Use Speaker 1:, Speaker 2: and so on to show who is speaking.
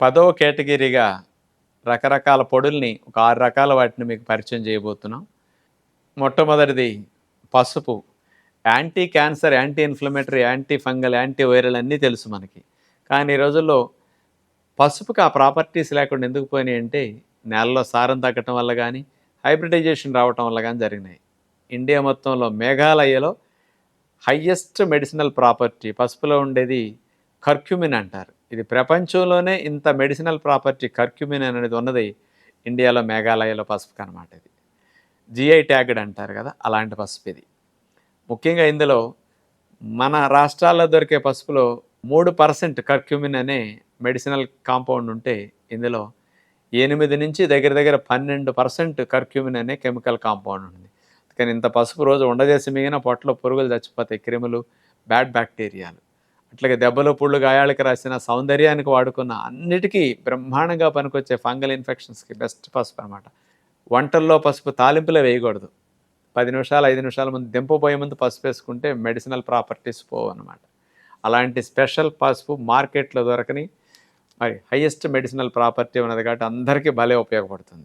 Speaker 1: పదో కేటగిరీగా రకరకాల పొడుల్ని ఒక ఆరు రకాల వాటిని మీకు పరిచయం చేయబోతున్నాం. మొట్టమొదటిది పసుపు. Anti cancer anti inflammatory anti fungal anti viral అన్నీ తెలుసు మనకి. కానీ ఈ రోజుల్లో పసుపుకి ఆ ప్రాపర్టీస్ లేకుండా ఎందుకు పోయినాయి అంటే నేలలో సారం తగ్గటం వల్ల కానీ హైబ్రిడైజేషన్ రావటం వల్ల కానీ జరిగినాయి. ఇండియా మొత్తంలో మేఘాలయలో హయ్యెస్ట్ మెడిసినల్ ప్రాపర్టీ పసుపులో ఉండేది కర్క్యూమిన్ అంటారు. ఇది ప్రపంచంలోనే ఇంత మెడిసినల్ ప్రాపర్టీ కర్క్యూమిన్ అనేది ఉన్నది ఇండియాలో మేఘాలయలో పసుపు అనమాట ఇది. జిఐ ట్యాగ్డ్ అంటారు కదా అలాంటి పసుపు ఇది. ముఖ్యంగా ఇందులో మన రాష్ట్రాల్లో దొరికే పసుపులో మూడు పర్సెంట్ కర్క్యూమిన్ అనే మెడిసినల్ కాంపౌండ్ ఉంటే ఇందులో ఎనిమిది నుంచి దగ్గర దగ్గర పన్నెండు పర్సెంట్ కర్క్యూమిన్ అనే కెమికల్ కాంపౌండ్ ఉంది. కానీ ఇంత పసుపు రోజు ఉండజేసి మిగిలిన పొట్టలో పురుగులు చచ్చిపోతాయి క్రిములు బ్యాడ్ బ్యాక్టీరియాలు. అట్లాగే దెబ్బలు పుళ్ళు గాయాలకి రాసిన సౌందర్యానికి వాడుకున్న అన్నిటికీ బ్రహ్మాండంగా పనికొచ్చే ఫంగల్ ఇన్ఫెక్షన్స్కి బెస్ట్ పసుపు అనమాట వంటల్లో పసుపు తాలింపులే వేయకూడదు. పది నిమిషాలు ఐదు నిమిషాల ముందు దింపబోయే ముందు పసుపు వేసుకుంటే మెడిసినల్ ప్రాపర్టీస్ పోవు అనమాట అలాంటి స్పెషల్ పసుపు మార్కెట్లో దొరకని మరి హయ్యెస్ట్ మెడిసినల్ ప్రాపర్టీ ఉన్నది కాబట్టి అందరికీ భలే ఉపయోగపడుతుంది.